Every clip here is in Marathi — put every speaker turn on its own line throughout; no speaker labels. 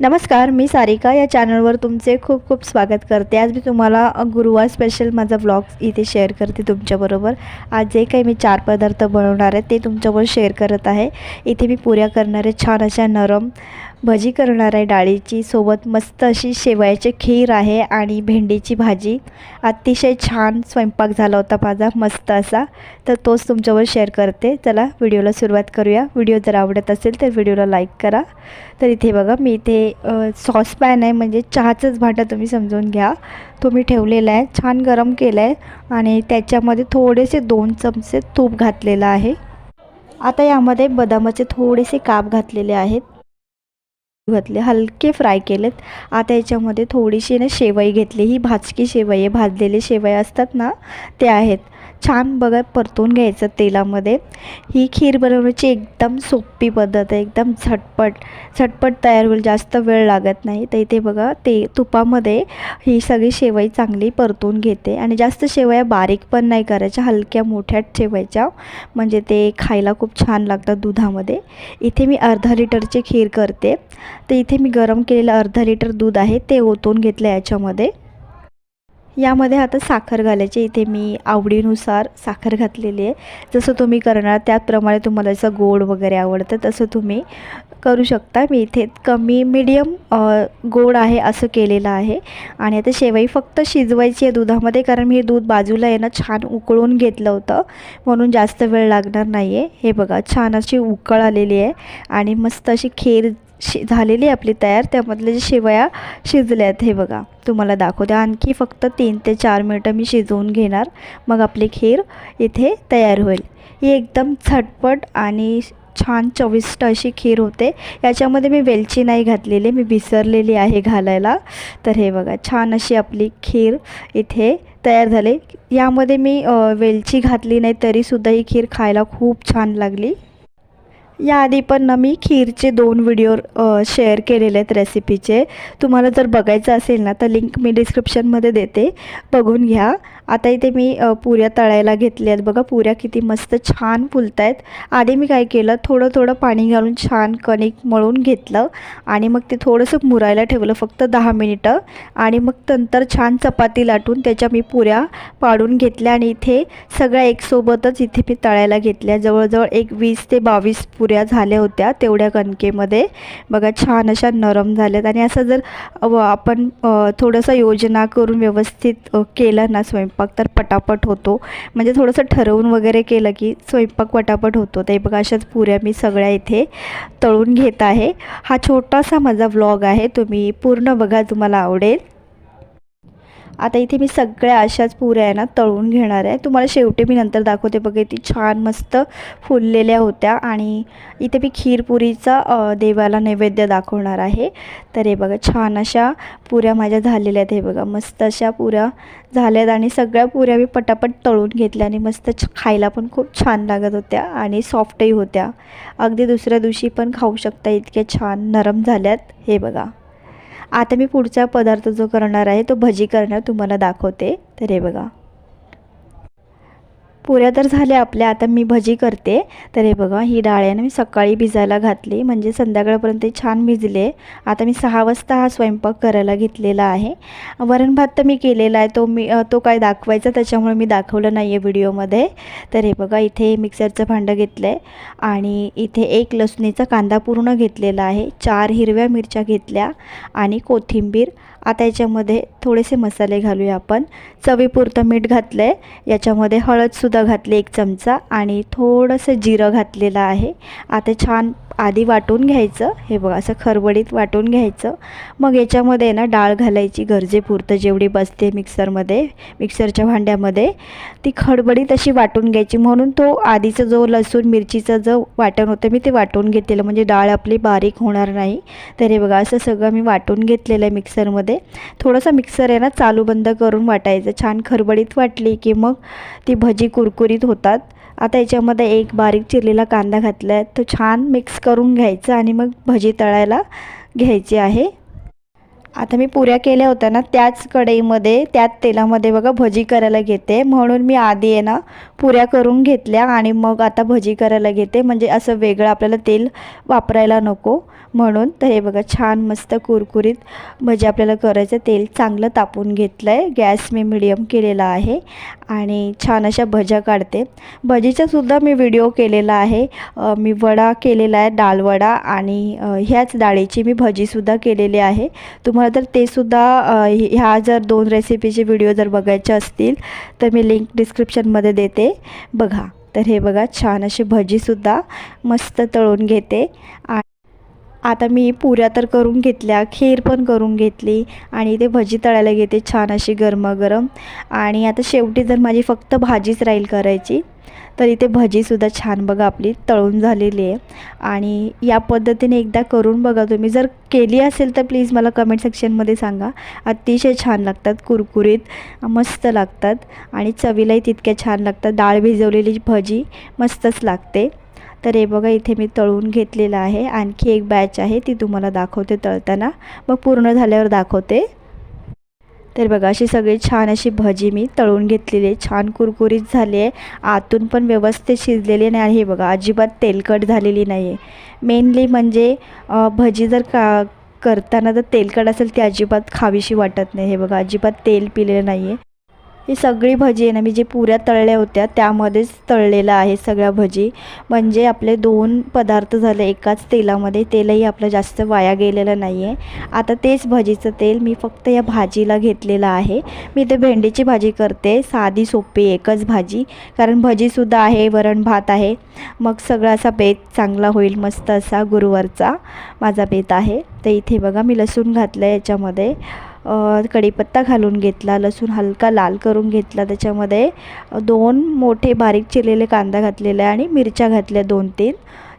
नमस्कार मी सारिका. या चॅनलवर तुमचे खूप खूप स्वागत करते. आज मी तुम्हाला गुरुवार स्पेशल माझा व्लॉग इथे शेअर करते तुमच्याबरोबर आज जे काही मी चार पदार्थ बनवणार आहे ते तुमच्याबरोबर शेअर करत आहे. इथे मी पुऱ्या करणारे छान अशा नरम भजी करणार आहे डाळीची सोबत मस्त अशी शेवयाची खीर आहे आणि भेंडीची भाजी. अतिशय छान स्वयंपाक झाला होता माझा मस्त असा. तर तोच तुमच्यावर शेअर करते. चला व्हिडिओला सुरुवात करूया. व्हिडिओ जर आवडत असेल तर व्हिडिओला लाईक करा. तर इथे बघा मी इथे सॉस पॅन आहे म्हणजे चहाचंच भांडं तुम्ही समजून घ्या. तो मी ठेवलेला आहे छान गरम केलं आहे आणि त्याच्यामध्ये थोडेसे दोन चमचे तूप घातलेलं आहे. आता यामध्ये बदामाचे थोडेसे काप घातलेले आहेत. घातले हलके फ्राय केलेत. आता याच्यामध्ये थोडीशी ना शेवई घेतली. ही भाजकी शेवई आहे. भाजलेले शेवई असतात ना ते आहेत. छान बघा परतून घ्यायचं तेलामध्ये. ही खीर बनवण्याची एकदम सोपी पद्धत आहे एकदम झटपट झटपट तयार होईल जास्त वेळ लागत नाही. तर इथे बघा ते तुपामध्ये ही सगळी शेवई चांगली परतून घेते. आणि जास्त शेवया बारीक पण नाही करायच्या हलक्या मोठ्या ठेवायच्या. म्हणजे ते खायला खूप छान लागतात दुधामध्ये. इथे मी अर्धा लिटरची खीर करते. तर इथे मी गरम केलेलं अर्धा लिटर दूध आहे ते ओतून घेतलं याच्यामध्ये. यामध्ये आता साखर घालायची. इथे मी आवडीनुसार साखर घातलेली आहे. जसं तुम्ही करणार त्याप्रमाणे तुम्हाला जसं गोड वगैरे आवडतं तसं तुम्ही करू शकता. मी इथे कमी मिडियम गोड आहे असं केलेलं आहे. आणि आता शेवई फक्त शिजवायची आहे दुधामध्ये कारण मी हे दूध बाजूला आहे ना छान उकळून घेतलं होतं. म्हणून जास्त वेळ लागणार नाही आहे हे बघा छान अशी उकळ आलेली आहे. आणि मस्त अशी खीर शि झालेली आपली तयार. त्यामधले जे शेवया शिजल्या आहेत हे बघा. तुम्हाला दाखवते. आणखी फक्त तीन ते चार मिनटं मी शिजवून घेणार. मग आपली खीर इथे तयार होईल. ही एकदम झटपट आणि छान चविष्ट अशी खीर होते. याच्यामध्ये मी वेलची नाही घातलेली. मी विसरलेली आहे घालायला. तर हे बघा छान अशी आपली खीर इथे तयार झाली. यामध्ये मी वेलची घातली नाही तरीसुद्धा ही खीर खायला खूप छान लागली. याआधी पण ना मी खीरचे दोन व्हिडिओ शेअर केलेले आहेत रेसिपीचे तुम्हाला जर बघायचं असेल ना तर लिंक मी डिस्क्रिप्शनमध्ये देते. बघून घ्या. आता इथे मी पुऱ्या तळायला घेतल्या आहेत. बघा पुऱ्या किती मस्त छान फुलत आहेत आधी मी काय केलं थोडं थोडं पाणी घालून छान कणिक मळून घेतलं आणि मग ते थोडंसं मुरायला ठेवलं फक्त दहा मिनिटं. आणि मग नंतर छान चपाती लाटून त्याच्या मी पुऱ्या पाडून घेतल्या आणि इथे सगळ्या एकसोबतच इथे मी तळायला घेतल्या. जवळजवळ एक वीस ते बावीस पुऱ्या झाल्या होत्या तेवढ्या कणकेमध्ये. बघा छान अशा नरम झाल्यात आणि असं जर आपण थोडंसं योजना करून व्यवस्थित केलं ना स्वयंपाक तर पटापट होतो. म्हणजे थोडंसं ठरवून वगैरे केलं की स्वयंपाक पटापट होतो. ते बघा अशाच पुऱ्या मी सगळ्या इथे तळून घेत आहे. हा छोटासा माझा व्लॉग आहे. तुम्ही पूर्ण बघा तुम्हाला आवडेल. आता इथे मी सगळ्या अशाच पुऱ्या आहे ना तळून घेणार आहे. तुम्हाला शेवटी मी नंतर दाखवते बघा ती छान मस्त फुललेल्या होत्या. आणि इथे मी खीरपुरीचा देवाला नैवेद्य दाखवणार आहे. तर हे बघा छान अशा पुऱ्या माझ्या झालेल्या आहेत. हे बघा मस्त अशा पुऱ्या झाल्यात. आणि सगळ्या पुऱ्या मी पटापट तळून घेतल्या आणि मस्त छ- खायला पण खूप छान लागत होत्या आणि सॉफ्टही होत्या. अगदी दुसऱ्या दिवशी पण खाऊ शकता इतक्या छान नरम झाल्यात. हे बघा. आता मी पुढचा पदार्थ जो करणार आहे तो भजी करणार तुम्हाला दाखवते. तर हे बघा. पुऱ्या तर झाल्या आपल्या. आता मी भजी करते. तर हे बघा ही डाळ आहे ना मी सकाळी भिजायला घातली. म्हणजे संध्याकाळपर्यंत ते छान भिजले. आता मी सहा वाजता हा स्वयंपाक करायला घेतलेला आहे. वरण भात तर मी केलेला आहे. तो मी तो काय दाखवायचा त्याच्यामुळे मी दाखवलं नाही आहे व्हिडिओमध्ये. तर हे बघा इथे मिक्सरचं भांडं घेतलं आहे आणि इथे एक लसणीचा कांदा पूर्ण घेतलेला आहे. चार हिरव्या मिरच्या घेतल्या. आणि कोथिंबीर आता याच्यामध्ये थोडेसे मसाले घालूया आपण. चवीपुरतं मीठ घातलं आहे याच्यामध्ये हळदसुद्धा घातली एक चमचा आणि थोडंसं जिरं घातलेलं आहे. आता छान आधी वाटून घ्यायचं हे बघा असं खरबडीत वाटून घ्यायचं. मग याच्यामध्ये ना डाळ घालायची गरजेपुरतं जेवढी बसते मिक्सरमध्ये मिक्सरच्या भांड्यामध्ये. ती खडबडीत अशी वाटून घ्यायची. म्हणून तो आधीचा जो लसूण मिरचीचं जो वाटण होतं मी ते वाटून घेतलेलं. म्हणजे डाळ आपली बारीक होणार नाही. तर हे बघा असं सगळं मी वाटून घेतलेलं आहे मिक्सरमध्ये. थोडंसं मिक्सर आहे ना चालू बंद करून वाटायचं. छान खरबडीत वाटली की मग ती भजी कुरकुरीत होतात. आता याच्यामध्ये एक बारीक चिरलेला कांदा घातला आहे तो छान मिक्स करून घ्यायचा आणि मग भजी तळायला घ्यायची आहे. आता मी पुऱ्या केल्या होत्या ना त्याच कढईमध्ये त्याच तेलामध्ये बघा भजी करायला घेते. म्हणून मी आधी आहे ना पुऱ्या करून घेतल्या आणि मग आता भजी करायला घेते. म्हणजे असं वेगळं आपल्याला तेल वापरायला नको. म्हणून तर हे बघा छान मस्त कुरकुरीत भजी आपल्याला करायचं. तेल चांगलं तापून घेतलं आहे गॅस मी मिडियम केलेला आहे आणि छान अशा भज्या काढते. भजीचासुद्धा मी व्हिडिओ केलेला आहे. मी वडा केलेला आहे डाळवडा आणि ह्याच डाळीची मी भजीसुद्धा केलेली आहे. तुम्हाला तर ते सुद्धा ह्या जर दोन रेसिपीचे व्हिडिओ जर बघायचे असतील तर मी लिंक डिस्क्रिप्शनमध्ये देते. बघा तर हे बघा छान अशी भजीसुद्धा मस्त तळून घेते. आ आता मी पुऱ्या तर करून घेतल्या खीर पण करून घेतली आणि ते भजी तळायला घेते छान अशी गरमागरम. आणि आता शेवटी जर माझी फक्त भाजीच राहील करायची तर इथे भजीसुद्धा छान बघा आपली तळून झालेली आहे. आणि या पद्धतीने एकदा करून बघा तुम्ही. जर केली असेल तर प्लीज मला कमेंट सेक्शनमध्ये सांगा. अतिशय छान लागतात कुरकुरीत मस्त लागतात आणि चवीलाही तितक्या छान लागतात. डाळ भिजवलेली भजी मस्तच लागते. तर हे बघा इथे मी तळून घेतलेलं आहे. आणखी एक बॅच आहे ती तुम्हाला दाखवते तळताना. मग पूर्ण झाल्यावर दाखवते. तर बघा अशी सगळी छान अशी भजी मी तळून घेतलेली आहे. छान कुरकुरीत झाली आहे. आतून पण व्यवस्थित शिजलेली नाही हे बघा अजिबात तेलकट झालेली नाही आहे मेनली म्हणजे भजी जर का करताना जर तेलकट असेल ती अजिबात खावीशी वाटत नाही. हे बघा अजिबात तेल पिलेलं नाही आहे ही सगळी भजी आहे ना मी जे पुऱ्या तळल्या होत्या त्यामध्येच तळलेलं आहे सगळ्या भजी. म्हणजे आपले दोन पदार्थ झाले एकाच तेलामध्ये तेलही आपलं जास्त वाया गेलेलं नाही आहे आता तेच भजीचं तेल मी फक्त या भाजीला घेतलेलं आहे. मी ते भेंडीची भाजी करते साधी सोपी एकच भाजी. कारण भजीसुद्धा आहे वरण भात आहे. मग सगळा असा बेत चांगला होईल मस्त असा गुरुवारचा माझा बेत आहे. तर इथे बघा मी लसूण घातलं आहे याच्यामध्ये. कढीपत्ता घालून घेतला लसूण हलका लाल करून घेतला त्याच्यामध्ये दोन मोठे बारीक चिरलेले कांदा घातलेले आणि मिरच्या घातल्या दोन तीन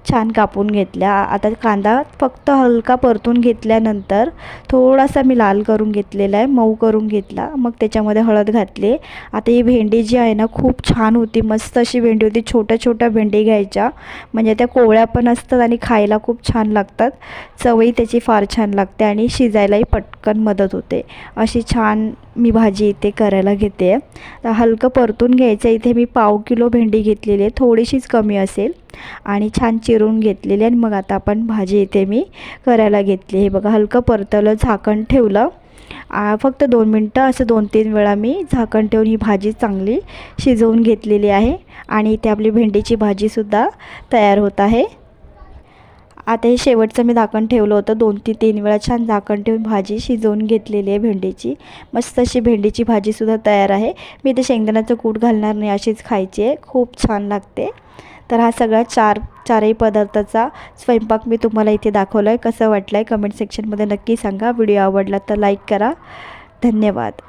छान कापून घेतल्या. आता कांदा फक्त हलका परतून घेतल्यानंतर थोडासा मी लाल करून घेतलेला आहे मऊ करून घेतला. मग त्याच्यामध्ये हळद घातली. आता ही भेंडी जी आहे ना खूप छान होती. मस्त अशी भेंडी होती. छोट्या छोट्या भेंडी घ्यायच्या. म्हणजे त्या कोवळ्या पण असतात आणि खायला खूप छान लागतात. चवही त्याची फार छान लागते आणि शिजायलाही पटकन मदत होते. अशी छान मी भाजी इथे करायला घेते. आहे हलकं परतून घ्यायचं इथे मी पाव किलो भेंडी घेतलेली आहे. थोडीशीच कमी असेल. आणि छान चिरून घेतलेली आणि मग आता आपण भाजी इथे मी करायला घेतली हे बघा हलकं परतवलं झाकण ठेवलं. फक्त दोन मिनटं असं दोन तीन वेळा मी झाकण ठेवून ही भाजी चांगली शिजवून घेतलेली आहे. आणि इथे आपली भेंडीची भाजीसुद्धा तयार होत आहे. आता हे शेवटचं मी झाकण ठेवलं होतं. दोन ते तीन वेळा छान झाकण ठेवून भाजी शिजवून घेतलेली आहे भेंडीची. मस्त अशी भेंडीची भाजीसुद्धा तयार आहे. मी ते शेंगदाण्याचं कूट घालणार नाही अशीच खायची आहे. खूप छान लागते. तर हा सगळा चार चारही पदार्थाचा स्वयंपाक मी तुम्हाला इथे दाखवला आहे कसं वाटलं आहे कमेंट सेक्शनमध्ये नक्की सांगा. व्हिडिओ आवडला तर लाईक करा. धन्यवाद.